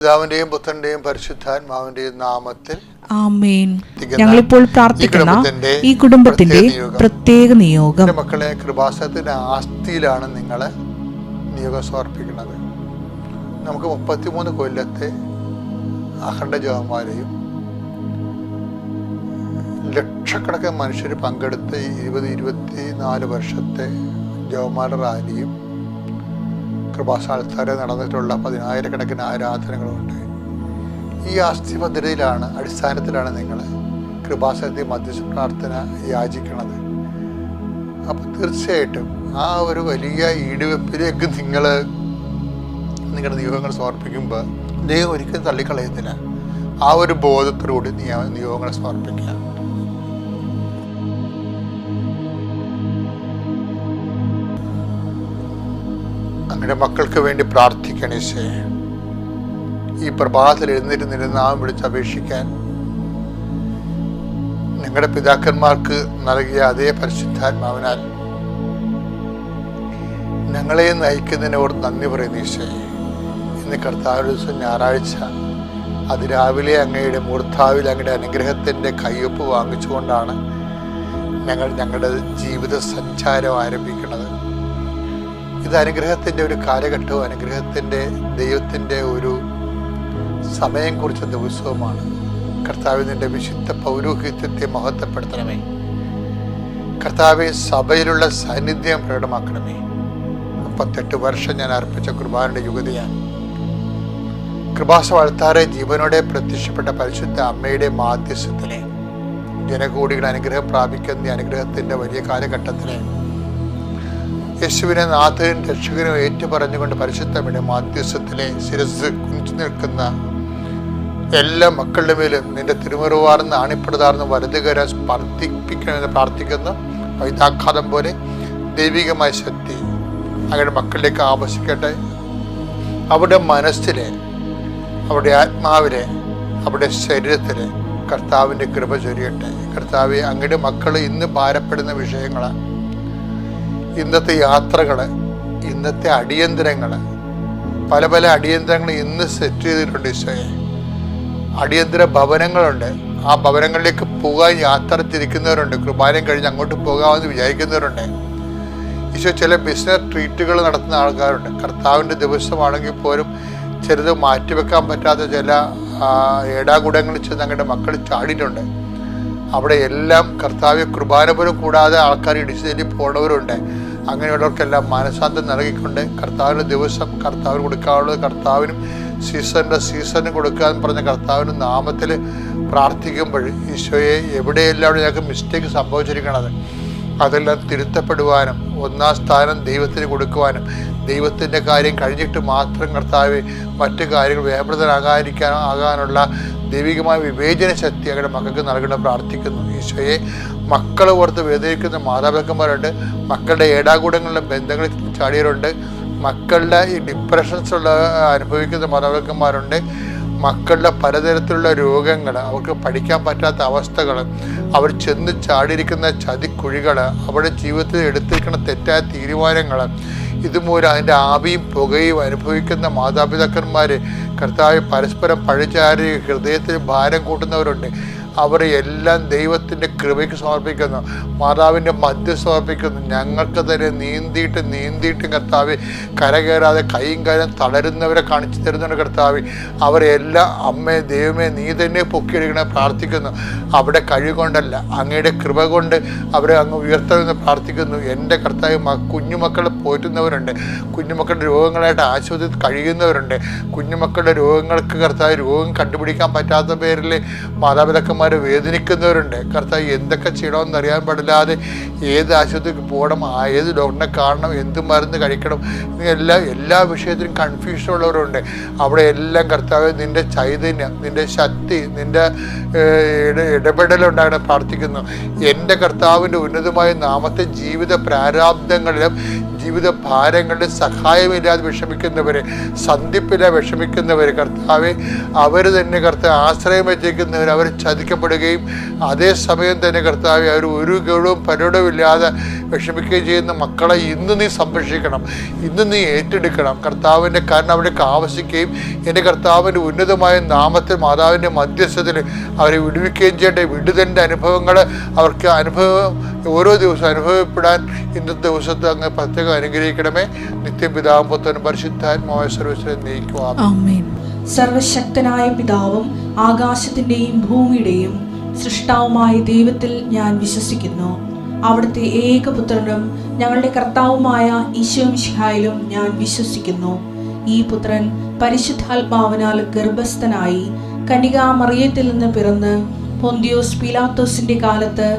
പിതാവിന്റെയും പുത്രന്റെയും പരിശുദ്ധാത്മാവിന്റെയും നാമത്തിൽ ആമേൻ. ഞങ്ങളിപ്പോൾ പ്രാർത്ഥിക്കുന്ന ഈ കുടുംബത്തിന്റെ പ്രത്യേക നിയോഗം. മക്കളെ കൃപാസനത്തിന്റെ ആസ്തിയിലാണ് നിങ്ങൾ നിയോഗം സമർപ്പിക്കുന്നത്. നമുക്ക് മുപ്പത്തിമൂന്ന് കൊല്ലത്തെ അഖണ്ഡ ജവന്മാരെയും ലക്ഷക്കണക്കിന് മനുഷ്യർ പങ്കെടുത്ത ഇരുപത് ഇരുപത്തി നാല് വർഷത്തെ ജവന്മാരുടെ റാലിയും കൃപാസ്ഥാനത്താരെ നടന്നിട്ടുള്ള പതിനായിരക്കണക്കിന് ആരാധനകളുണ്ട്. ഈ ആസ്തി പദ്ധതിയിലാണ് അടിസ്ഥാനത്തിലാണ് നിങ്ങൾ കൃപാസനത്തിൽ മധ്യസ്ഥ പ്രാർത്ഥന യാചിക്കുന്നത് അപ്പം തീർച്ചയായിട്ടും ആ ഒരു വലിയ ഈടുവെപ്പിലേക്ക് നിങ്ങൾ നിങ്ങളുടെ നിയോഗങ്ങൾ സമർപ്പിക്കുമ്പോൾ ദൈവം ഒരിക്കലും തള്ളിക്കളയത്തില്ല. ആ ഒരു ബോധത്തോടുകൂടി നിയോഗങ്ങളെ നിയോഗങ്ങൾ സമർപ്പിക്കുക. അങ്ങനെ മക്കൾക്ക് വേണ്ടി പ്രാർത്ഥിക്കണേശേ ഈ പ്രഭാതത്തിൽ എഴുന്നിരുന്നിരുന്ന് നാം വിളിച്ച് അപേക്ഷിക്കാൻ നിങ്ങളുടെ പിതാക്കന്മാർക്ക് നൽകിയ അതേ പരിശുദ്ധാത്മാവിനാൽ ഞങ്ങളെ നയിക്കുന്നതിനോട് നന്ദി പറയുന്നു ഈശോയെ. ഇന്ന് കർത്താവ് ദിവസം ഞായറാഴ്ച അതിരാവിലെ അങ്ങയുടെ മൂർത്താവിൽ അങ്ങയുടെ അനുഗ്രഹത്തിന്റെ കയ്യൊപ്പ് വാങ്ങിച്ചുകൊണ്ടാണ് ഞങ്ങൾ ഞങ്ങളുടെ ജീവിത സഞ്ചാരം ആരംഭിക്കുന്നത്. ഇത് അനുഗ്രഹത്തിന്റെ ഒരു കാലഘട്ടവും അനുഗ്രഹത്തിന്റെ ദൈവത്തിന്റെ ഒരു സമയം കുറിച്ച ദിവസവുമാണ് കർത്താവ് നിന്റെ വിശുദ്ധ പൗരോഹിത്യത്തെ മഹത്വപ്പെടുത്തണമേ. കർത്താവെ സഭയിലുള്ള സാന്നിധ്യം പ്രകടമാക്കണമേ. മുപ്പത്തെട്ട് വർഷം ഞാൻ അർപ്പിച്ച കുർബാനയുടെ യുഗതിയാണ്. കൃപാസ വളർത്താറെ ജീവനോടെ പ്രത്യക്ഷപ്പെട്ട പരിശുദ്ധ അമ്മയുടെ മാധ്യസ്ഥത്തിലെ ജനകോടികൾ അനുഗ്രഹം പ്രാപിക്കുന്ന അനുഗ്രഹത്തിന്റെ വലിയ കാലഘട്ടത്തിലെ യേശുവിനെ നാഥനും രക്ഷകനും ഏറ്റുപറഞ്ഞുകൊണ്ട് പരിശുദ്ധമിടെ മാധ്യസ്ഥത്തിലെ ശിരസ് കുഞ്ചു നിൽക്കുന്ന എല്ലാ മക്കളുടെ മേലും നിന്റെ തിരുമുറുവാർന്ന് ആണിപ്പെടുതാർന്ന് വലതുകര സ്പർദ്ധിപ്പിക്കണമെന്ന് പ്രാർത്ഥിക്കുന്നു. വൈതാഘാതം പോലെ ദൈവികമായ ശക്തി അവരുടെ മക്കളിലേക്ക് ആവശ്യിക്കട്ടെ അവിടെ മനസ്സിലെ അവിടെ ആത്മാവിനെ അവിടെ ശരീരത്തിലെ കർത്താവിന്റെ കൃപ ചൊരിയട്ടെ. കർത്താവ് അങ്ങയുടെ മക്കൾ ഇന്ന് ഭാരപ്പെടുന്ന വിഷയങ്ങൾ ഇന്നത്തെ യാത്രകൾ ഇന്നത്തെ അടിയന്തരങ്ങൾ പല പല അടിയന്തരങ്ങൾ ഇന്ന് സെറ്റ് ചെയ്തിട്ടുണ്ട് ഈശോയെ. അടിയന്തര ഭവനങ്ങളുണ്ട്. ആ ഭവനങ്ങളിലേക്ക് പോകാൻ യാത്ര തിരിക്കുന്നവരുണ്ട് കുർബാനയും കഴിഞ്ഞ് അങ്ങോട്ട് പോകാമെന്ന് വിചാരിക്കുന്നവരുണ്ട്. ഈശോ ചില ബിസിനസ് ട്രീറ്റുകൾ നടത്തുന്ന ആൾക്കാരുണ്ട്. കർത്താവിന്റെ ദിവസമാണെങ്കിൽ പോലും ചിലത് മാറ്റിവെക്കാൻ പറ്റാത്ത ചില ഏടാകുടങ്ങളിൽ ചെന്ന് അങ്ങയുടെ മക്കൾ ചാടിയിട്ടുണ്ട്. അവിടെ എല്ലാം കർത്താവ് കൃപാനപുരം കൂടാതെ ആൾക്കാർ ഇടിച്ചു തല്ലി പോണവരുണ്ട്. അങ്ങനെയുള്ളവർക്കെല്ലാം മനസാന്തം നൽകിക്കൊണ്ട് കർത്താവിന്റെ ദിവസം കർത്താവിന് കൊടുക്കാനുള്ളത് കർത്താവിനും സീസണിന്റെ സീസണിന് കൊടുക്കാൻ പറഞ്ഞ കർത്താവിന്റെ നാമത്തിൽ പ്രാർത്ഥിക്കുമ്പോൾ ഈശോയെ എവിടെയെല്ലാം ഞങ്ങൾക്ക് മിസ്റ്റേക്ക് സംഭവിച്ചിരിക്കണത് അതെല്ലാം തിരുത്തപ്പെടുവാനും ഒന്നാം സ്ഥാനം ദൈവത്തിന് കൊടുക്കുവാനും ദൈവത്തിന്റെ കാര്യം കഴിഞ്ഞിട്ട് മാത്രം കർത്താവ് മറ്റു കാര്യങ്ങൾ വ്യാപൃതരാകാതിരിക്കാൻ ആകാനുള്ള ദൈവികമായ വിവേചന ശക്തി അവരുടെ മക്കൾക്ക് നൽകണം പ്രാർത്ഥിക്കുന്നു. ഈശോയെ മക്കളെ ഓർത്ത് വേദനിക്കുന്ന മാതാപിതാക്കന്മാരുണ്ട്. മക്കളുടെ ഏടാകൂടങ്ങളിലെ ബന്ധങ്ങളിൽ ചാടിയവരുണ്ട്. മക്കളുടെ ഈ ഡിപ്രഷൻസ് ഉള്ള അനുഭവിക്കുന്ന മാതാപിതാക്കന്മാരുണ്ട്. മക്കളുടെ പലതരത്തിലുള്ള രോഗങ്ങൾ അവർക്ക് പഠിക്കാൻ പറ്റാത്ത അവസ്ഥകൾ അവർ ചെന്ന് ചാടിയിരിക്കുന്ന ചതിക്കുഴികൾ അവരുടെ ജീവിതത്തിൽ എടുത്തിരിക്കുന്ന തെറ്റായ തീരുമാനങ്ങൾ ഇതുമൂലം അതിന്റെ ആവിയും പുകയും അനുഭവിക്കുന്ന മാതാപിതാക്കന്മാർ കർത്താവ് പരസ്പരം പഴിചാരി ഹൃദയത്തിൽ ഭാരം കൂട്ടുന്നവരുണ്ട്. അവരെ എല്ലാം ദൈവത്തിന്റെ കൃപയ്ക്ക് സമർപ്പിക്കുന്നു. മാതാവിന്റെ മധ്യ സമർപ്പിക്കുന്നു. ഞങ്ങൾക്ക് തന്നെ നീന്തിയിട്ട് നീന്തിയിട്ട് കർത്താവ് കരകയറാതെ കൈയും കാര്യം തളരുന്നവരെ കാണിച്ചു തരുന്നുണ്ട് കർത്താവ്. അവരെ എല്ലാം അമ്മേ ദൈവമേ നീ തന്നെ പൊക്കിയെടുക്കണേ പ്രാർത്ഥിക്കുന്നു. അവിടെ കഴിവുകൊണ്ടല്ല അങ്ങയുടെ കൃപ കൊണ്ട് അവരെ അങ്ങ് ഉയർത്തണമെന്ന് പ്രാർത്ഥിക്കുന്നു. എന്റെ കർത്താവ് കുഞ്ഞുമക്കൾ പോറ്റുന്നവരുണ്ട്. കുഞ്ഞുമക്കളുടെ രോഗങ്ങളായിട്ട് ആശുപത്രിയിൽ കഴിയുന്നവരുണ്ട്. കുഞ്ഞുമക്കളുടെ രോഗങ്ങൾക്ക് കർത്താവ് രോഗം കണ്ടുപിടിക്കാൻ പറ്റാത്ത പേരിൽ മാതാപിതാക്കന്മാർ വേദനിക്കുന്നവരുണ്ട്. കർത്താവ് എന്തൊക്കെ ചെയ്യണമെന്ന് അറിയാൻ പാടില്ലാതെ ഏത് ആശുപത്രിക്ക് പോകണം ഏത് ഡോക്ടറിനെ കാണണം എന്ത് മരുന്ന് കഴിക്കണം എല്ലാ എല്ലാ വിഷയത്തിലും കൺഫ്യൂഷൻ ഉള്ളവരുണ്ട്. അവിടെ എല്ലാം കർത്താവ് നിന്റെ ചൈതന്യം നിന്റെ ശക്തി നിന്റെ ഇടപെടലുണ്ടാകണം പ്രാർത്ഥിക്കുന്നു എന്റെ കർത്താവിന്റെ ഉന്നതമായ നാമത്തെ ജീവിത പ്രാരാബ്ദങ്ങളിലും ജീവിത ഭാരങ്ങളുടെ സഹായമില്ലാതെ വിഷമിക്കുന്നവരെ സന്ധിപ്പില്ല വിഷമിക്കുന്നവർ കർത്താവെ അവർ തന്നെ കർത്താവ് ആശ്രയം വെച്ചേക്കുന്നവർ അവർ ചതിക്കപ്പെടുകയും അതേസമയം തന്നെ കർത്താവെ അവർ ഒരു ഗൗരവവും പരോടവുമില്ലാതെ വിഷമിക്കുകയും ചെയ്യുന്ന മക്കളെ ഇന്ന് നീ സംരക്ഷിക്കണം ഇന്ന് നീ ഏറ്റെടുക്കണം. കർത്താവിന്റെ കാരണം അവിടേക്ക് ആവശ്യിക്കുകയും എന്റെ കർത്താവിന്റെ ഉന്നതമായ നാമത്തിൽ മാതാവിന്റെ മധ്യസ്ഥത്തിൽ അവരെ വിടുവിക്കുകയും ചെയ്യേണ്ട വിടുതലിന്റെ അനുഭവങ്ങൾ അവർക്ക് അനുഭവം ഓരോ ദിവസവും അനുഭവപ്പെടാൻ ഇന്നത്തെ ദിവസത്തെ അങ്ങ് പ്രത്യേകം അനുഗ്രഹിക്കണമേ. നിത്യം പിതാവും പുത്രനും പരിശുദ്ധാത്മാവായ സർവേശ്വരൻ നയിക്കുവാം സർവശക്തനായ പിതാവും ആകാശത്തിന്റെയും ഭൂമിയുടെയും സൃഷ്ടാവുമായ ദൈവത്തിൽ ഞാൻ വിശ്വസിക്കുന്നു. അവിടുത്തെ ഏകപുത്രനും ഞങ്ങളുടെ കർത്താവുമായ ഈശോമിഷിഹായിലും ഞാൻ വിശ്വസിക്കുന്നു. ഈ പുത്രൻ പരിശുദ്ധാത്മാവിനാൽ ഗർഭസ്ഥനായി കനികാമറിയത്തിൽ നിന്ന് പിറന്ന് പൊന്തിയോസ് പിലാത്തോസിന്റെ കാലത്ത്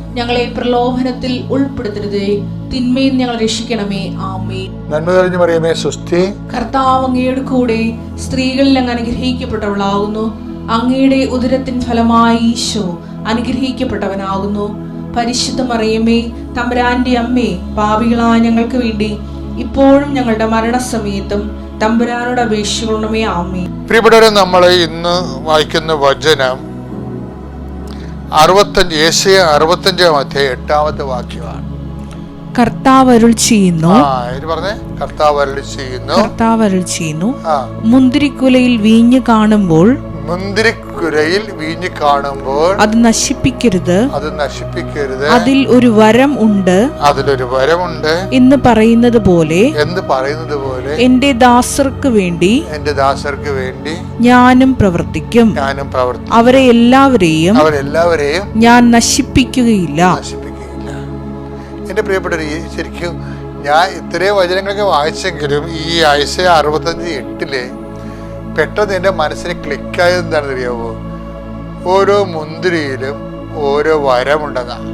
ഞങ്ങളെ പ്രലോഭനത്തിൽ ഉൾപ്പെടുത്തരുതേ. തിന്മയിൽ ഞങ്ങൾ രക്ഷിക്കണമേ. ആമേ നന്മ തെളിഞ്ഞു പറയുമേ സുസ്ഥി കർത്താവ് അങ്ങയുടെ കൂടെ സ്ത്രീകളിൽ അങ്ങ് അനുഗ്രഹിക്കപ്പെട്ടവളാകുന്നു. അങ്ങയുടെ ഉദരത്തിൻ ഫലമായി ഈശോ അനുഗ്രഹിക്കപ്പെട്ടവനാകുന്നു. പരിശുദ്ധ മറിയമ്മേ തമ്പുരാന്റെ അമ്മേ പാപികളായ ഞങ്ങൾക്ക് വേണ്ടി ഇപ്പോഴും ഞങ്ങളുടെ മരണസമയത്തും തമ്പുരാനോട് അപേക്ഷിക്കണമേ. ആമേ പ്രിയപ്പെട്ടവരെ നമ്മൾ ഇന്ന് വായിക്കുന്ന വചനം അറുപത്തഞ്ച് ഏഷ്യ അറുപത്തഞ്ചാം അധ്യായം എട്ടാമത്തെ വാക്യമാണ്. കർത്താവ് അരുൾ ചെയ്യുന്നു. കർത്താവ് അരുൾ ചെയ്യുന്നു. കർത്താവ് അരുൾ ചെയ്യുന്നു. മുന്തിരിക്കുലയിൽ വീഞ്ഞ് കാണുമ്പോൾ മുന്തിരിക്കുരയിൽ വീഞ്ഞു കാണുമ്പോൾ അത് നശിപ്പിക്കരുത്. അത് നശിപ്പിക്കരുത്. അതിൽ ഒരു വരം ഉണ്ട്. അതിലൊരു വരമുണ്ട്. എന്ന് പറയുന്നത് പോലെ എന്ന് പറയുന്നത് പോലെ എന്റെ ദാസർക്ക് വേണ്ടി എന്റെ ദാസർക്ക് വേണ്ടി ഞാനും പ്രവർത്തിക്കും. ഞാനും പ്രവർത്തിക്കും. അവരെ എല്ലാവരെയും അവരെല്ലാവരെയും ഞാൻ നശിപ്പിക്കുകയില്ല. നശിപ്പിക്കുകയില്ല. എന്റെ പ്രിയപ്പെട്ടവർ ശരിക്കും ഞാൻ ഇത്രയും വചനങ്ങളൊക്കെ വായിച്ചെങ്കിലും ഈ ആഴ്ച അറുപത്തഞ്ച് എട്ടിൽ പെട്ടെന്ന് എന്റെ മനസ്സിന് ക്ലിക്കായത് എന്താണെന്ന് അറിയാമോ ഓരോ മുന്തിരിയിലും ഓരോ വരമുണ്ടെന്നാണ്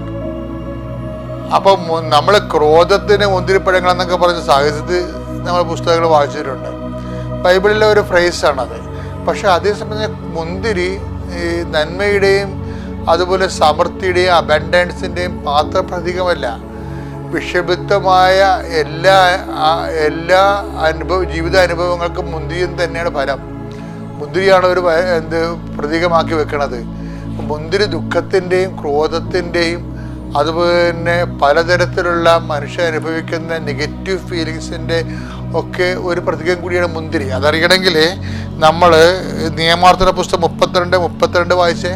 അപ്പം നമ്മൾ ക്രോധത്തിന് മുന്തിരിപ്പഴങ്ങൾ എന്നൊക്കെ പറഞ്ഞ സാഹചര്യത്തിൽ നമ്മൾ പുസ്തകങ്ങൾ വായിച്ചിട്ടുണ്ട്. ബൈബിളിലെ ഒരു ഫ്രേസാണത്. പക്ഷെ അതേസമയം മുന്തിരി ഈ നന്മയുടെയും അതുപോലെ സമൃദ്ധിയുടെയും അബൻഡൻസിന്റെയും മാത്രം പ്രതീകമല്ല വിഷബിത്തമായ എല്ലാ എല്ലാ അനുഭവ ജീവിത അനുഭവങ്ങൾക്കും മുന്തിരിയും തന്നെയാണ് ഫലം. മുന്തിരിയാണ് ഒരു എന്ത് പ്രതീകമാക്കി വെക്കുന്നത് മുന്തിരി ദുഃഖത്തിന്റെയും ക്രോധത്തിന്റെയും അതുപോലെ തന്നെ പലതരത്തിലുള്ള മനുഷ്യൻ അനുഭവിക്കുന്ന നെഗറ്റീവ് ഫീലിങ്സിന്റെ ഒക്കെ ഒരു പ്രതീകം കൂടിയാണ് മുന്തിരി. അതറിയണമെങ്കിൽ നമ്മൾ നിയമാർത്ഥന പുസ്തകം മുപ്പത്തിരണ്ട് മുപ്പത്തിരണ്ട് വായിച്ചേ?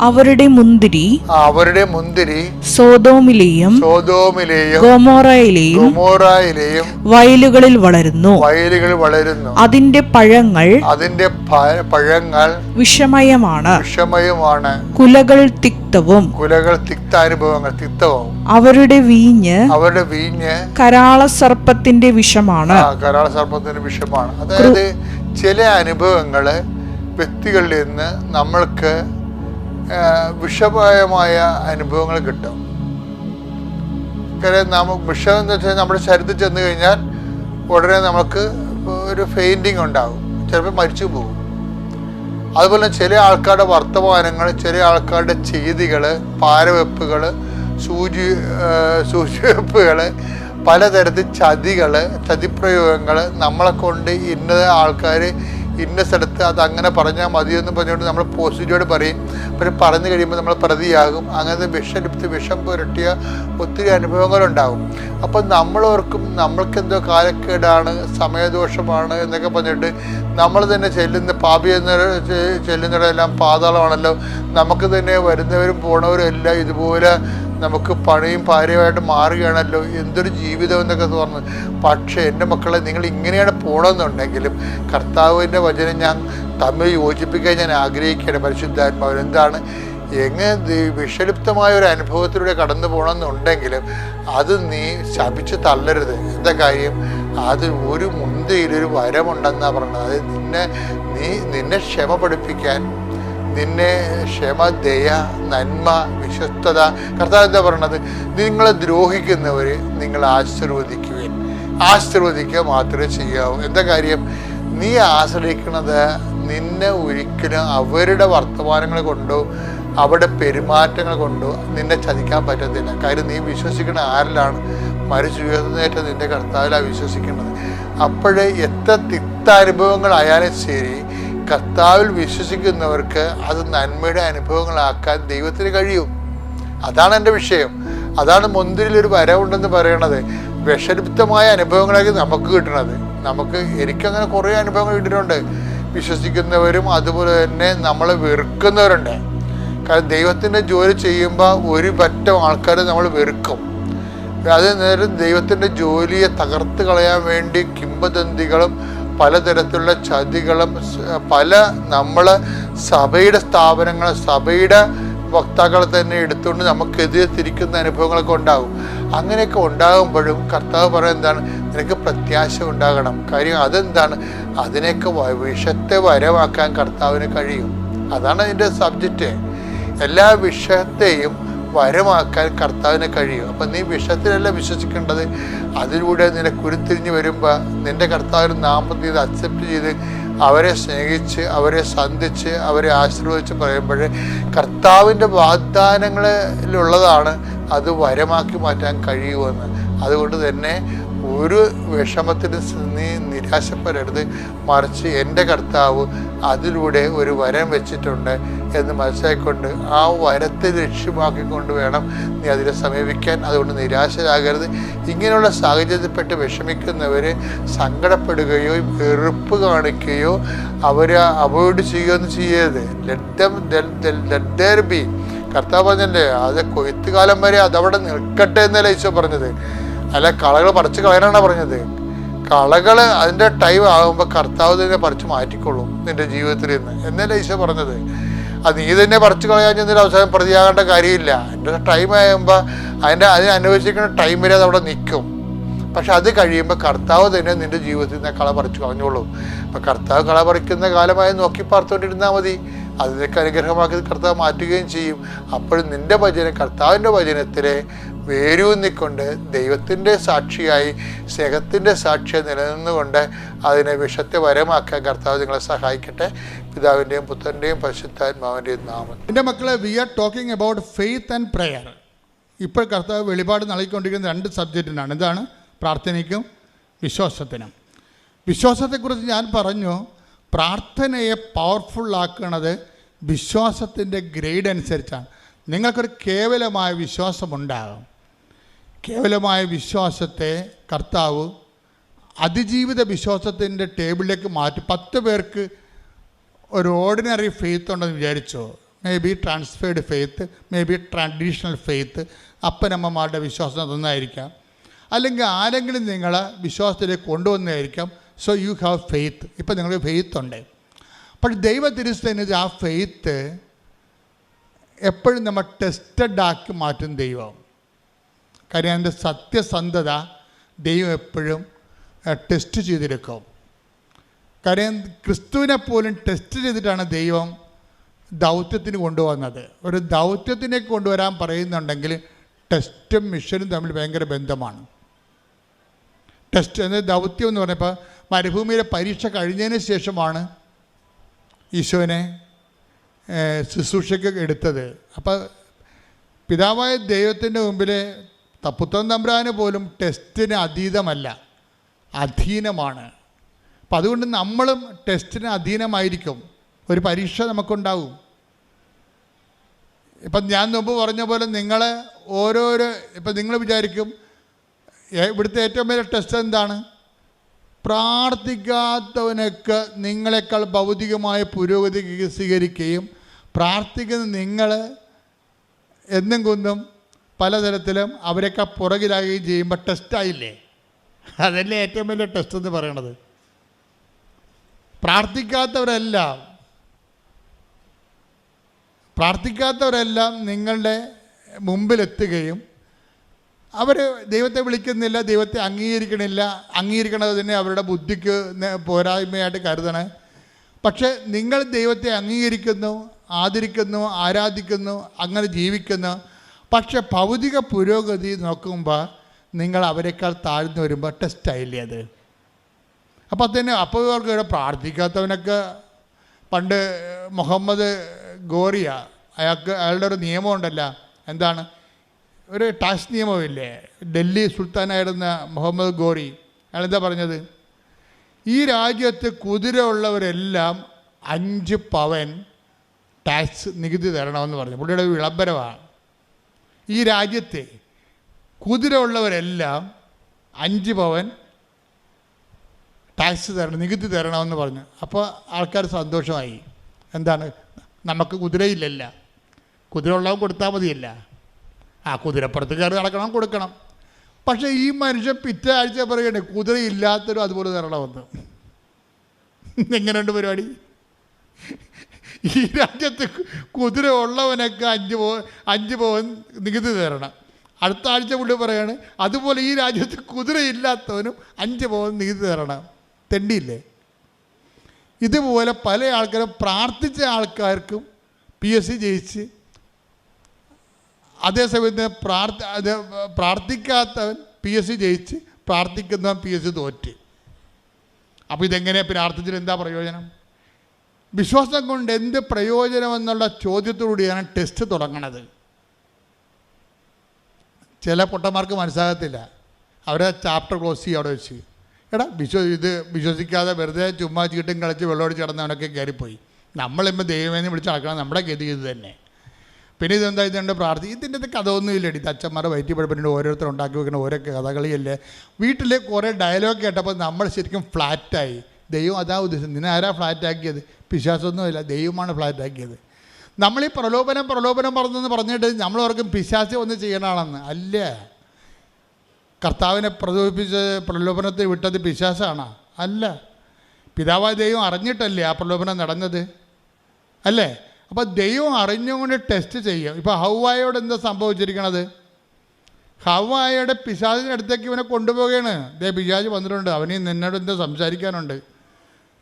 അവരുടെ മുന്തിരി അവരുടെ മുന്തിരി സോതോമിലെയും സോതോമിലെയും ഗോമോറയിലെയും ഗോമോറയിലെയും വയലുകളിൽ വളരുന്നു. വയലുകൾ വളരുന്നു. അതിന്റെ പഴങ്ങൾ അതിന്റെ പഴങ്ങൾ വിഷമയമാണ്. വിഷമയമാണ്. കുലകൾ തിക്തവും കുലകൾ തിക്ത അനുഭവങ്ങൾ തിക്തവും. അവരുടെ വീഞ്ഞ് അവരുടെ വീഞ്ഞ് കരാള സർപ്പത്തിന്റെ വിഷമാണ്. കരാള സർപ്പത്തിന്റെ വിഷമാണ്. അതായത് ചില അനുഭവങ്ങൾ വ്യക്തികളിൽ നിന്ന് നമ്മൾക്ക് വിഷമയമായ അനുഭവങ്ങൾ കിട്ടും. കാര്യം നമുക്ക് വിഷം എന്ന് വെച്ചാൽ നമ്മുടെ ശരീരത്തിൽ ചെന്ന് കഴിഞ്ഞാൽ ഉടനെ നമുക്ക് ഒരു ഫെയിന്റിങ് ഉണ്ടാകും. ചിലപ്പോൾ മരിച്ചു പോകും. അതുപോലെ ചില ആൾക്കാരുടെ വർത്തമാനങ്ങൾ ചില ആൾക്കാരുടെ ചെയ്തികൾ പാരവെപ്പുകൾ സൂചി സൂചിവെപ്പുകൾ പലതരത്തിൽ ചതികൾ ചതിപ്രയോഗങ്ങൾ നമ്മളെ കൊണ്ട് ഇന്ന ആൾക്കാർ ഇന്ന സ്ഥലത്ത് അത് അങ്ങനെ പറഞ്ഞാൽ മതിയെന്ന് പറഞ്ഞുകൊണ്ട് നമ്മൾ പോസിറ്റീവോട് പറയും. പക്ഷെ പറഞ്ഞു കഴിയുമ്പോൾ നമ്മൾ പ്രതിയാകും. അങ്ങനെ വിഷലിപ്ത് വിഷം പുരട്ടിയ ഒത്തിരി അനുഭവങ്ങളുണ്ടാകും അപ്പം നമ്മളോർക്കും നമ്മൾക്കെന്തോ കാലക്കേടാണ് സമയദോഷമാണ് എന്നൊക്കെ പറഞ്ഞിട്ട് നമ്മൾ തന്നെ ചെല്ലുന്ന പാപി എന്ന ചെല്ലുന്നിടമെല്ലാം പാതാളമാണല്ലോ. നമുക്ക് തന്നെ വരുന്നവരും പോണവരും എല്ലാം ഇതുപോലെ നമുക്ക് പണിയും ഭാര്യയുമായിട്ട് മാറുകയാണല്ലോ എന്തൊരു ജീവിതം എന്നൊക്കെ തോന്നുന്നു. പക്ഷേ എന്റെ മക്കളെ നിങ്ങൾ ഇങ്ങനെയാണ് പോകണമെന്നുണ്ടെങ്കിലും കർത്താവിന്റെ വചനം ഞാൻ തമ്മിൽ യോജിപ്പിക്കാൻ ഞാൻ ആഗ്രഹിക്കുകയാണ്. പരിശുദ്ധാത്മാവൻ എന്താണ്? എങ്ങനെ വിഷലിപ്തമായ ഒരു അനുഭവത്തിലൂടെ കടന്നു പോകണമെന്നുണ്ടെങ്കിലും അത് നീ ശപിച്ച് തള്ളരുത്. എന്താ കാര്യം? അത് ഒരു മുന്തിയിലൊരു വരമുണ്ടെന്നാണ് പറഞ്ഞത്. അത് നിന്നെ നീ നിന്നെ ക്ഷമ പഠിപ്പിക്കാൻ നിന്നെ ക്ഷമ ദയ നന്മ വിശ്വസ്തത കർത്താവ് എന്താ പറയണത്? നിങ്ങളെ ദ്രോഹിക്കുന്നവരെ നിങ്ങൾ ആശീർവദിക്കുവേൻ. ആശീർവദിക്കുക മാത്രമേ ചെയ്യാവൂ. എന്താ കാര്യം? നീ ആശ്രയിക്കുന്നത് നിന്നെ ഒരിക്കലും അവരുടെ വർത്തമാനങ്ങൾ കൊണ്ടോ അവരുടെ പെരുമാറ്റങ്ങൾ കൊണ്ടോ നിന്നെ ചതിക്കാൻ പറ്റത്തില്ല. കാര്യം നീ വിശ്വസിക്കുന്ന ആരിലാണ് മരിച്ചുയർന്നേറ്റ നിന്റെ കർത്താവിലാണ് വിശ്വസിക്കുന്നത്. അപ്പോഴേ എത്ര തിക്താനുഭവങ്ങളായാലും ശരി കർത്താവിൽ വിശ്വസിക്കുന്നവർക്ക് അത് നന്മയുടെ അനുഭവങ്ങളാക്കാൻ ദൈവത്തിന് കഴിയും. അതാണ് എന്റെ വിഷയം. അതാണ് മുന്തിരിൽ ഒരു വരവുണ്ടെന്ന് പറയണത്. വിഷലിപ്തമായ അനുഭവങ്ങളായിരിക്കും നമുക്ക് കിട്ടണത്. നമുക്ക് എനിക്കങ്ങനെ കുറേ അനുഭവങ്ങൾ കിട്ടിയിട്ടുണ്ട്. വിശ്വസിക്കുന്നവരും അതുപോലെ തന്നെ നമ്മളെ വെറുക്കുന്നവരുണ്ട്. കാരണം ദൈവത്തിന്റെ ജോലി ചെയ്യുമ്പോൾ ഒരു പറ്റം ആൾക്കാർ നമ്മൾ വെറുക്കും. അത് നേരം ദൈവത്തിന്റെ ജോലിയെ തകർത്ത് കളയാൻ വേണ്ടി കിംബദന്തികളും പലതരത്തിലുള്ള ചതികളും പല നമ്മൾ സഭയുടെ സ്ഥാപനങ്ങൾ സഭയുടെ വക്താക്കളെ തന്നെ എടുത്തുകൊണ്ട് നമുക്കെതിരെ തിരിക്കുന്ന അനുഭവങ്ങളൊക്കെ ഉണ്ടാകും. അങ്ങനെയൊക്കെ ഉണ്ടാകുമ്പോഴും കർത്താവ് പറയുന്നത് എന്താണ്? നിനക്ക് പ്രത്യാശ ഉണ്ടാകണം. കാര്യം അതെന്താണ്? അതിനെയൊക്കെ വിഷത്തെ വരവാക്കാൻ കർത്താവിന് കഴിയും. അതാണ് അതിന്റെ സബ്ജക്റ്റ്. എല്ലാ വിഷയത്തെയും വരമാക്കാൻ കർത്താവിനെ കഴിയും. അപ്പം നീ വിഷത്തിലല്ല വിശ്വസിക്കേണ്ടത്. അതിലൂടെ നിന്നെ കുരുത്തിരിഞ്ഞ് വരുമ്പോൾ നിന്റെ കർത്താവിന് നാമത്തിൽ ഇത് അക്സെപ്റ്റ് ചെയ്ത് അവരെ സ്നേഹിച്ച് അവരെ സന്ധിച്ച് അവരെ ആശീർവദിച്ച് പറയുമ്പോൾ കർത്താവിന്റെ വാഗ്ദാനങ്ങളിലുള്ളതാണ് അത് വരമാക്കി മാറ്റാൻ കഴിയുമെന്ന്. അതുകൊണ്ട് തന്നെ ഒരു വിഷമത്തിന് നീ നിരാശപ്പെടരുത്. മറിച്ച് എന്റെ കർത്താവ് അതിലൂടെ ഒരു വരം വെച്ചിട്ടുണ്ട് എന്ന് മനസ്സിലാക്കിക്കൊണ്ട് ആ വരത്തെ ലക്ഷ്യമാക്കിക്കൊണ്ട് വേണം നീ അതിനെ സമീപിക്കാൻ. അതുകൊണ്ട് നിരാശരാകരുത്. ഇങ്ങനെയുള്ള സാഹചര്യത്തിൽപ്പെട്ട് വിഷമിക്കുന്നവർ സങ്കടപ്പെടുകയോ വെറുപ്പ് കാണിക്കുകയോ അവരെ അവോയ്ഡ് ചെയ്യുകയൊന്നും ചെയ്യരുത്. ലെറ്റ് ബി കർത്താവ് പറഞ്ഞല്ലേ അത് കൊയ്ത്തുകാലം വരെ അതവിടെ നിൽക്കട്ടെ എന്നല്ലേ ഈശോ പറഞ്ഞത്. അല്ല കളകൾ പറിച്ച് കളയാനാണ് പറഞ്ഞത്. കളകൾ അതിന്റെ ടൈം ആകുമ്പോൾ കർത്താവ് തന്നെ പറിച്ച് മാറ്റിക്കൊള്ളും നിന്റെ ജീവിതത്തിൽ നിന്ന്. എന്നല്ലേ ഈശോ പറഞ്ഞത്? അത് നീ തന്നെ പറിച്ച് കളയാൻ ചെന്നൊരു അവസാനം പ്രതിയാകേണ്ട കാര്യമില്ല. എന്റെ ടൈം ആകുമ്പോൾ അതിന്റെ അതിന് അനുവദിച്ചിരിക്കുന്ന ടൈം വരെ അത് അവിടെ നിൽക്കും. പക്ഷെ അത് കഴിയുമ്പോൾ കർത്താവ് തന്നെ നിന്റെ ജീവിതത്തിൽ നിന്ന് കള പറിച്ചു കളഞ്ഞോളൂ. അപ്പം കർത്താവ് കള പറിക്കുന്ന കാലമായി നോക്കി പാർത്തുകൊണ്ടിരുന്നാൽ മതി. അതിനൊക്കെ അനുഗ്രഹമാക്കി കർത്താവ് മാറ്റുകയും ചെയ്യും. അപ്പോഴും നിന്റെ ഭജന കർത്താവിന്റെ വചനത്തിലെ വേരൂന്നിക്കൊണ്ട് ദൈവത്തിന്റെ സാക്ഷിയായി സ്നേഹത്തിന്റെ സാക്ഷിയായി നിലനിന്നുകൊണ്ട് അതിനെ വിഷത്തെ വരമാക്കാൻ കർത്താവ് നിങ്ങളെ സഹായിക്കട്ടെ. പിതാവിന്റെയും പുത്രന്റെയും പരിശുദ്ധാത്മാവിന്റെയും നാമം. എന്റെ മക്കളെ we are talking about faith and prayer ഇപ്പോൾ കർത്താവ് വെളിപാട് നൽകിക്കൊണ്ടിരിക്കുന്ന രണ്ട് സബ്ജക്റ്റിനാണ്. എന്താണ്? പ്രാർത്ഥനയ്ക്കും വിശ്വാസത്തിനും. വിശ്വാസത്തെക്കുറിച്ച് ഞാൻ പറഞ്ഞു പ്രാർത്ഥനയെ പവർഫുള്ളാക്കുന്നത് വിശ്വാസത്തിന്റെ ഗ്രേഡ് അനുസരിച്ചാണ്. നിങ്ങൾക്കൊരു കേവലമായ വിശ്വാസമുണ്ടാകും. കേവലമായ വിശ്വാസത്തെ കർത്താവ് അതിജീവിത വിശ്വാസത്തിന്റെ ടേബിളിലേക്ക് മാറ്റി പത്ത് പേർക്ക് ഒരു ഓർഡിനറി ഫെയ്ത്ത് ഉണ്ടെന്ന് വിചാരിച്ചോ? May be transferred faith may be traditional faith അപ്പനമ്മമാരുടെ വിശ്വാസം അതൊന്നായിരിക്കാം. അല്ലെങ്കിൽ ആരെങ്കിലും നിങ്ങളെ വിശ്വാസത്തിലേക്ക് കൊണ്ടുവന്നതായിരിക്കാം. സോ യു ഹാവ് ഫെയ്ത്ത് ഇപ്പം നിങ്ങൾക്ക് ഫെയ്ത്ത് ഉണ്ട്. പക്ഷെ ദൈവ തിരുസ്ഥനിത് ആ ഫെയ്ത്ത് എപ്പോഴും നമ്മൾ ടെസ്റ്റഡ് ആക്കി മാറ്റും ദൈവം. കാര്യം അതിന്റെ സത്യസന്ധത ദൈവം എപ്പോഴും ടെസ്റ്റ് ചെയ്തെടുക്കും. കാര്യം ക്രിസ്തുവിനെ പോലും ടെസ്റ്റ് ചെയ്തിട്ടാണ് ദൈവം ദൗത്യത്തിന് കൊണ്ടുവന്നത്. ഒരു ദൗത്യത്തിനെ കൊണ്ടുവരാൻ പറയുന്നുണ്ടെങ്കിൽ ടെസ്റ്റും മിഷനും തമ്മിൽ ഭയങ്കര ബന്ധമാണ്. ടെസ്റ്റ് എന്ന ദൗത്യം എന്ന് പറഞ്ഞപ്പോൾ മരുഭൂമിയിലെ പരീക്ഷ കഴിഞ്ഞതിന് ശേഷമാണ് ഈശോനെ ശുശ്രൂഷയ്ക്ക് എടുത്തത്. അപ്പോൾ പിതാവായ ദൈവത്തിന്റെ മുമ്പിൽ പുത്രൻ തമ്പുരാന് പോലും ടെസ്റ്റിന് അതീതമല്ല അധീനമാണ്. അപ്പം അതുകൊണ്ട് നമ്മളും ടെസ്റ്റിന് അധീനമായിരിക്കും. ഒരു പരീക്ഷ നമുക്കുണ്ടാവും. ഇപ്പം ഞാൻ മുമ്പ് പറഞ്ഞ പോലെ നിങ്ങൾ ഓരോരോ ഇപ്പം നിങ്ങൾ വിചാരിക്കും "ഏ, ഇവിടുത്തെ ഏറ്റവും വലിയ ടെസ്റ്റ് എന്താണ്? പ്രാർത്ഥിക്കാത്തവനൊക്കെ നിങ്ങളെക്കാൾ ഭൗതികമായ പുരോഗതി സ്വീകരിക്കുകയും പ്രാർത്ഥിക്കുന്ന നിങ്ങൾ എന്നും കുന്നും പലതരത്തിലും അവരൊക്കെ പുറകിലാകുകയും ചെയ്യുമ്പോൾ ടെസ്റ്റായില്ലേ അതല്ലേ ഏറ്റവും വലിയ ടെസ്റ്റ് എന്ന് പറയണത്. പ്രാർത്ഥിക്കാത്തവരെല്ലാം പ്രാർത്ഥിക്കാത്തവരെല്ലാം നിങ്ങളുടെ മുമ്പിലെത്തുകയും അവർ ദൈവത്തെ വിളിക്കുന്നില്ല ദൈവത്തെ അംഗീകരിക്കണില്ല അംഗീകരിക്കണതിനെ അവരുടെ ബുദ്ധിക്ക് പോരായ്മയായിട്ട് കരുതണേ. പക്ഷേ നിങ്ങൾ ദൈവത്തെ അംഗീകരിക്കുന്നു ആദരിക്കുന്നു ആരാധിക്കുന്നു അങ്ങനെ ജീവിക്കുന്നു. പക്ഷെ ഭൗതിക പുരോഗതി നോക്കുമ്പോൾ നിങ്ങൾ അവരെക്കാൾ താഴ്ന്നു വരുമ്പോൾ ടെസ്റ്റായില്ലേ അത്? അപ്പോൾ തന്നെ അപ്പോൾ അവർക്ക് ഇവിടെ പ്രാർത്ഥിക്കാത്തവനൊക്കെ പണ്ട് മുഹമ്മദ് ഗോറിയ അയാൾക്ക് അയാളുടെ ഒരു നിയമമുണ്ടല്ലോ എന്താണ്? ഒരു ടാക്സ് നിയമമില്ലേ? ഡൽഹി സുൽത്താനായിരുന്ന മുഹമ്മദ് ഗോറി. എന്താ പറഞ്ഞത്? ഈ രാജ്യത്ത് കുതിര ഉള്ളവരെല്ലാം അഞ്ച് പവൻ ടാക്സ് നികുതി തരണമെന്ന് പറഞ്ഞു. പുള്ളിയുടെ വിളംബരമാണ്. ഈ രാജ്യത്തെ കുതിര ഉള്ളവരെല്ലാം അഞ്ച് പവൻ ടാക്സ് തരണം നികുതി തരണമെന്ന് പറഞ്ഞു. അപ്പോൾ ആൾക്കാർ സന്തോഷമായി. എന്താണ്? നമുക്ക് കുതിരയില്ലല്ല കുതിര ഉള്ളവൻ കൊടുത്താൽ മതിയല്ല. ആ കുതിരപ്പുറത്ത് കയറി നടക്കണം കൊടുക്കണം. പക്ഷേ ഈ മനുഷ്യൻ പിറ്റേ ആഴ്ച പറയണേ കുതിരയില്ലാത്തവരും അതുപോലെ തരണമെന്ന്. എങ്ങനെയുണ്ട് പരിപാടി? ഈ രാജ്യത്ത് കുതിര ഉള്ളവനൊക്കെ അഞ്ച് പോ അഞ്ച് പവൻ നികുതി തരണം. അടുത്ത ആഴ്ച പുള്ളി പറയാണ് അതുപോലെ ഈ രാജ്യത്ത് കുതിരയില്ലാത്തവനും അഞ്ച് പവൻ നികുതി തരണം. തെണ്ടിയില്ലേ? ഇതുപോലെ പല ആൾക്കാരും പ്രാർത്ഥിച്ച ആൾക്കാർക്കും പി എസ് സി ജയിച്ച് അതേസമയത്ത് പ്രാർത്ഥ പ്രാർത്ഥിക്കാത്തവൻ പി എസ് സി ജയിച്ച് പ്രാർത്ഥിക്കുന്നവൻ പി എസ് സി തോറ്റ്. അപ്പോൾ ഇതെങ്ങനെ പ്രാർത്ഥിച്ചിട്ട് എന്താ പ്രയോജനം? വിശ്വാസം കൊണ്ട് എന്ത് പ്രയോജനമെന്നുള്ള ചോദ്യത്തോടുകൂടിയാണ് ടെസ്റ്റ് തുടങ്ങണത്. ചില പൊട്ടന്മാർക്ക് മനസ്സിലാകത്തില്ല. അവരെ ചാപ്റ്റർ ക്ലോസ് ചെയ്യും അവിടെ വെച്ച്. എടാ വിശ്വ ഇത് വിശ്വസിക്കാതെ വെറുതെ ചുമ്മാ ചീട്ടും കളിച്ച് വെള്ളമടിച്ച് കിടന്നവനൊക്കെ കയറിപ്പോയി. നമ്മളിപ്പോൾ ദൈവമേന്ന് വിളിച്ച് നടക്കണം. നമ്മുടെ ഗതി ഇത് തന്നെ. പിന്നെ ഇതെന്താ? ഇതുണ്ട് പ്രാർത്ഥി? ഇതിന്റെ അത് കഥയൊന്നുമില്ല ഇടി അച്ഛന്മാരെ വയറ്റി പഠിപ്പിന്റെ ഓരോരുത്തർ ഉണ്ടാക്കി വെക്കുന്ന ഓരോ കഥകളിയല്ലേ. വീട്ടിൽ കുറേ ഡയലോഗ് കേട്ടപ്പോൾ നമ്മൾ ശരിക്കും ഫ്ലാറ്റായി ദൈവം അതാ ഉദ്ദേശം നിന്നെ ആരാ ഫ്ലാറ്റ് ആക്കിയത്? പിശാസൊന്നുമില്ല ദൈവമാണ് ഫ്ലാറ്റ് ആക്കിയത്. നമ്മൾ ഈ പ്രലോഭനം പ്രലോഭനം പറഞ്ഞെന്ന് പറഞ്ഞിട്ട് നമ്മൾ ഓർക്കും പിശാസി ഒന്ന് ചെയ്യണമാണെന്ന് അല്ല. കർത്താവിനെ പ്രലോഭിപ്പിച്ച് പ്രലോഭനത്തെ വിട്ടത് പിശാസാണ് അല്ല. പിതാവായ ദൈവം അറിഞ്ഞിട്ടല്ലേ ആ പ്രലോഭനം നടന്നത്? അല്ലേ? അപ്പോൾ ദൈവം അറിഞ്ഞുകൊണ്ട് ടെസ്റ്റ് ചെയ്യും. ഇപ്പോൾ ഹൗവായോട് എന്താ സംഭവിച്ചിരിക്കണത്? ഹൗവായയുടെ പിശാചിന്റെ അടുത്തേക്ക് ഇവനെ കൊണ്ടുപോവുകയാണ്. ദേ പിശാജ് വന്നിട്ടുണ്ട്. അവന് നിന്നോട് എന്താ സംസാരിക്കാനുണ്ട്?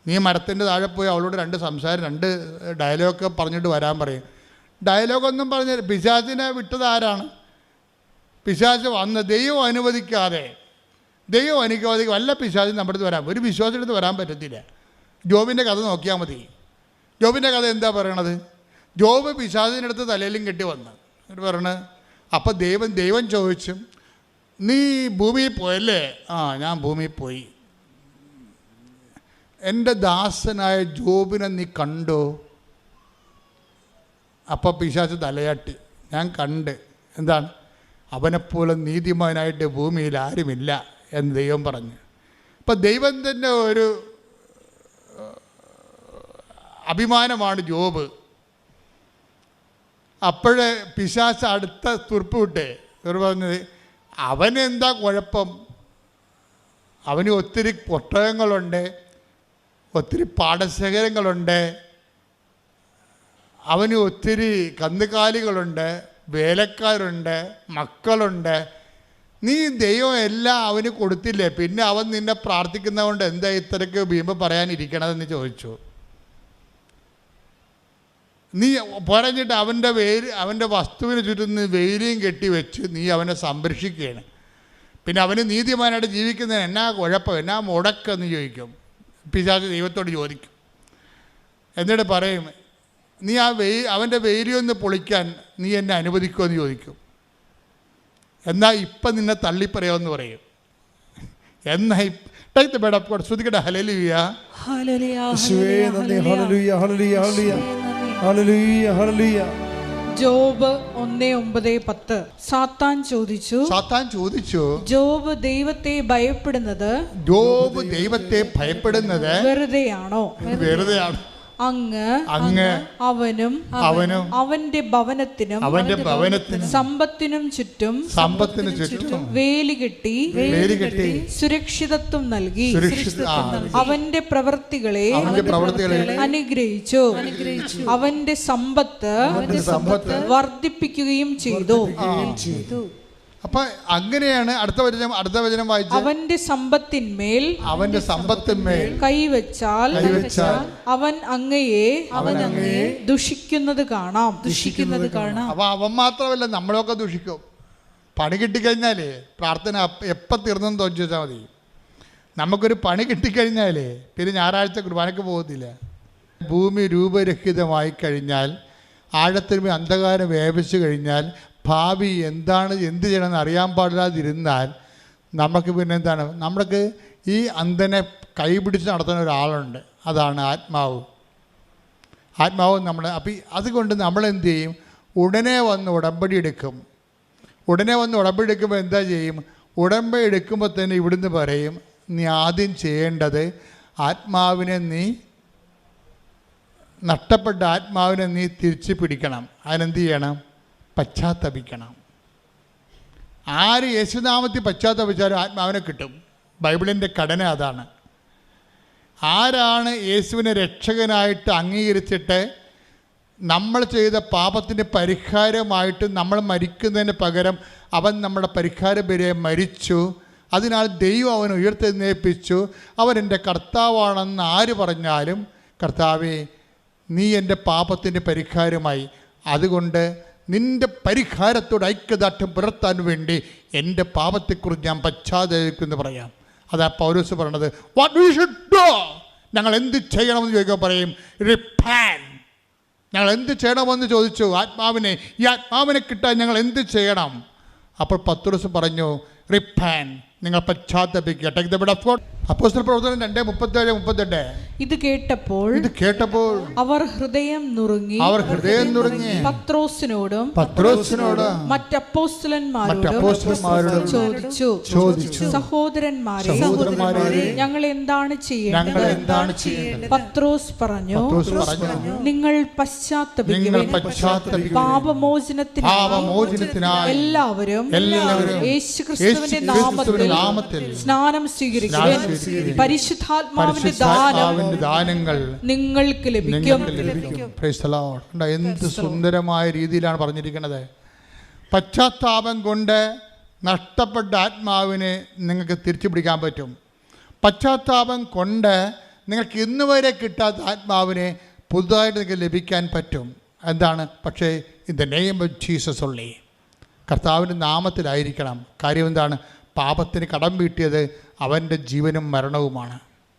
നീ മരത്തിന്റെ താഴെ പോയി അവളോട് രണ്ട് സംസാരം രണ്ട് ഡയലോഗൊക്കെ പറഞ്ഞിട്ട് വരാൻ പറയും. ഡയലോഗൊന്നും പറഞ്ഞ പിശാചിനെ വിട്ടത് ആരാണ്? പിശാച് വന്ന് ദൈവം അനുവദിക്കാതെ ദൈവം അനുവദിക്കാതെ വല്ല പിശാചും നമ്മുടെ അടുത്ത് വരാം. ഒരു വിശ്വാസിയുടെ അടുത്ത് വരാൻ പറ്റത്തില്ല. ജോബിന്റെ കഥ നോക്കിയാൽ മതി. ജോബിന്റെ കഥ എന്താ പറയണത്? ജോബ് പിശാചിന്റെ അടുത്ത് തലയിലും കെട്ടി വന്ന്. എന്നിട്ട് പറയണത് അപ്പം ദൈവം ദൈവം ചോദിച്ചും നീ ഭൂമിയിൽ പോയല്ലേ? ആ ഞാൻ ഭൂമിയിൽ പോയി. എന്റെ ദാസനായ ജോബിനെ നീ കണ്ടോ? അപ്പം പിശാച്ച് തലയാട്ടി. ഞാൻ കണ്ട്. എന്താണ്? അവനെപ്പോലെ നീതിമാനായിട്ട് ഭൂമിയിൽ ആരുമില്ല എന്ന് ദൈവം പറഞ്ഞു. അപ്പം ദൈവം തന്നെ ഒരു അഭിമാനമാണ് ജോബ്. അപ്പോഴേ പിശാച്ച് അടുത്ത തുറുപ്പ് വിട്ടേ. തുറപ്പ് പറഞ്ഞത് അവനെന്താ കുഴപ്പം? അവന് ഒത്തിരി ഒട്ടകങ്ങളുണ്ട് ഒത്തിരി പാടശേഖരങ്ങളുണ്ട്. അവന് ഒത്തിരി കന്നുകാലികളുണ്ട് വേലക്കാരുണ്ട് മക്കളുണ്ട്. നീ ദൈവം എല്ലാം അവന് കൊടുത്തില്ലേ? പിന്നെ അവൻ നിന്നെ പ്രാർത്ഥിക്കുന്നതുകൊണ്ട് എന്താ ഇത്രയ്ക്ക് ഭീമ പറയാനിരിക്കണതെന്ന് ചോദിച്ചു. നീ പറഞ്ഞിട്ട് അവന്റെ വേര് അവന്റെ വസ്തുവിന് ചുറ്റും നീ വേലിയും കെട്ടി വെച്ച് നീ അവനെ സംരക്ഷിക്കുകയാണ്. പിന്നെ അവന് നീതിമാനായിട്ട് ജീവിക്കുന്നതിന് എന്നാ കുഴപ്പം? എന്നാ മുടക്കെന്ന് ചോദിക്കും. പിശാച് ദൈവത്തോട് ചോദിക്കും. എന്നിട്ട് പറയും നീ ആ വെയി അവന്റെ വെയിലൊന്ന് പൊളിക്കാൻ നീ എന്നെ അനുവദിക്കുമോ എന്ന് ചോദിക്കും. എന്നാൽ ഇപ്പം നിന്നെ തള്ളിപ്പറയാമെന്ന് പറയും. എന്നാ take the bed of God ശ്രുതിക്കട്ടെ ഹല്ലേലൂയ. യേശുവേ നന്ദി ഹല്ലേലൂയ. ഹല്ലേലൂയ ഹല്ലേലൂയ ഹല്ലേലൂയ ഹല്ലേലൂയ. ജോബ് ഒന്നേ ഒമ്പത് പത്ത്. സാത്താൻ ചോദിച്ചു സാത്താൻ ചോദിച്ചു ജോബ് ദൈവത്തെ ഭയപ്പെടുന്നത് ജോബ് ദൈവത്തെ ഭയപ്പെടുന്നത് വെറുതെയാണോ? വെറുതെയാണ്. അങ്ങ് അങ്ങ് അവനും അവനും അവന്റെ ഭവനത്തിനും അവന്റെ ഭവനത്തിനും സമ്പത്തിനും ചുറ്റും സമ്പത്തിന് ചുറ്റും വേലി കെട്ടി വേലി കെട്ടി സുരക്ഷിതത്വം നൽകി അവന്റെ പ്രവൃത്തികളെ അവന്റെ പ്രവർത്തികളെ അനുഗ്രഹിച്ചു. അവന്റെ സമ്പത്ത് സമ്പത്ത് വർദ്ധിപ്പിക്കുകയും ചെയ്തു. അപ്പൊ അങ്ങനെയാണ് അടുത്ത വചനം അടുത്ത വചനം വായിച്ചു അവന്റെ സമ്പത്തിന്മേൽ അവന്റെ സമ്പത്തിന്മേൽ കൈവച്ചാൽ കൈവച്ചാൽ അവൻ അങ്ങയെ അവൻ അങ്ങയെ ദുഷിക്കുന്നത് കാണാം. ദുഷിക്കുന്നത് കാണാം. അപ്പൊ അവൻ മാത്രമല്ല നമ്മളൊക്കെ ദുഷിക്കും. പണി കിട്ടിക്കഴിഞ്ഞാലേ പ്രാർത്ഥന എപ്പം തീർന്നെന്ന് തോന്നി മതി. നമുക്കൊരു പണി കിട്ടിക്കഴിഞ്ഞാലേ പിന്നെ ഞായറാഴ്ച കുർബാനയ്ക്ക് പോകത്തില്ല. ഭൂമി രൂപരഹിതമായി കഴിഞ്ഞാൽ ആഴത്തിൽ അന്ധകാരം വ്യാപിച്ചു കഴിഞ്ഞാൽ ഭാവി എന്താണ് എന്ത് ചെയ്യണമെന്ന് അറിയാൻ പാടില്ലാതിരുന്നാൽ നമുക്ക് പിന്നെ എന്താണ് നമ്മൾക്ക് ഈ അന്ധനെ കൈപിടിച്ച് നടത്തുന്ന ഒരാളുണ്ട്. അതാണ് ആത്മാവ്. ആത്മാവ് നമ്മൾ അപ്പം അതുകൊണ്ട് നമ്മൾ എന്ത് ചെയ്യും? ഉടനെ വന്ന് ഉടമ്പടി എടുക്കും. ഉടനെ വന്ന് ഉടമ്പടി എടുക്കുമ്പോൾ എന്താ ചെയ്യും? ഉടമ്പടി എടുക്കുമ്പോൾ തന്നെ ഇവിടുന്ന് പറയും നീ ആദ്യം ചെയ്യേണ്ടത് ആത്മാവിനെ നീ നഷ്ടപ്പെട്ട ആത്മാവിനെ നീ തിരിച്ചു പിടിക്കണം. അതിനെന്ത് ചെയ്യണം? പശ്ചാത്തപിക്കണം. ആര് യേശുനാമത്തിൽ പശ്ചാത്തപിച്ചാലും ആത്മാവിനെ കിട്ടും. ബൈബിളിന്റെ ഘടന അതാണ്. ആരാണ് യേശുവിനെ രക്ഷകനായിട്ട് അംഗീകരിച്ചിട്ട് നമ്മൾ ചെയ്ത പാപത്തിന്റെ പരിഹാരമായിട്ട് നമ്മൾ മരിക്കുന്നതിന് പകരം അവൻ നമ്മുടെ പരിഹാര പേരെ മരിച്ചു. അതിനാൽ ദൈവം അവൻ ഉയർത്തെഴുന്നേൽപ്പിച്ചു. അവൻ എന്റെ കർത്താവാണെന്ന് ആര് പറഞ്ഞാലും കർത്താവേ നീ എന്റെ പാപത്തിന്റെ പരിഹാരമായി. അതുകൊണ്ട് നിന്റെ പരിഹാരത്തോട് ഐക്യദാർഢ്യം പുലർത്താൻ വേണ്ടി എന്റെ പാപത്തെക്കുറിച്ച് ഞാൻ പശ്ചാത്തലിക്കുന്നു പറയാം. അതാ പൗരസ് പറയണത് വാട്ട് വി ഷുഡ് ഡു ഞങ്ങൾ എന്ത് ചെയ്യണമെന്ന് ചോദിക്കുമ്പോൾ പറയും റിപ്പാൻ ഞങ്ങൾ എന്ത് ചെയ്യണമെന്ന് ചോദിച്ചു ആത്മാവിനെ ഈ ആത്മാവിനെ കിട്ടാൻ ഞങ്ങൾ എന്ത് ചെയ്യണം? അപ്പോൾ പത്തുറസ് പറഞ്ഞു റിപ്പാൻ നിങ്ങൾ പശ്ചാത്തപിക്കുക take the bid of God അപ്പോസ്തല പ്രവർത്തനം രണ്ട് മുപ്പത്തേഴ് മുപ്പത്തെട്ട്. ഇത് കേട്ടപ്പോൾ ഇത് കേട്ടപ്പോൾ അവർ ഹൃദയം നുറുങ്ങി അവർ ഹൃദയം നുറുങ്ങി പത്രോസിനോടും പത്രോസിനോടും മറ്റപ്പോസ്റ്റലന്മാരോടും ചോദിച്ചു. ചോദിച്ചു. സഹോദരന്മാരെ സഹോദരന്മാരെ ഞങ്ങൾ എന്താണ് ചെയ്യേണ്ടത്? എന്താണ് ചെയ്യേണ്ടത്? പത്രോസ് പറഞ്ഞു നിങ്ങൾ പശ്ചാത്തപിക്കുക പാപമോചനത്തിനായി എല്ലാവരും എല്ലാവരും യേശുക്രിസ്തുവിന്റെ നാമത്തിൽ സ്നാനം സ്വീകരിക്കുക. പരിശുദ്ധാത്മാവിന്റെ ദാനങ്ങൾ നിങ്ങൾക്ക് ലഭിക്കും. എന്ത് സുന്ദരമായ രീതിയിലാണ് പറഞ്ഞിരിക്കുന്നത്. പശ്ചാത്താപം കൊണ്ട് നഷ്ടപ്പെട്ട ആത്മാവിനെ നിങ്ങൾക്ക് തിരിച്ചു പിടിക്കാൻ പറ്റും. പശ്ചാത്താപം കൊണ്ട് നിങ്ങൾക്ക് ഇന്ന് വരെ കിട്ടാത്ത ആത്മാവിനെ പുതുതായിട്ട് നിങ്ങൾക്ക് ലഭിക്കാൻ പറ്റും. എന്താണ്? പക്ഷേ in the name of Jesus ഉള്ളി കർത്താവിന്റെ നാമത്തിലായിരിക്കണം. കാര്യം എന്താണ്? പാപത്തിന് കടം വീട്ടിയത് അവന്റെ ജീവനും മരണവുമാണ്.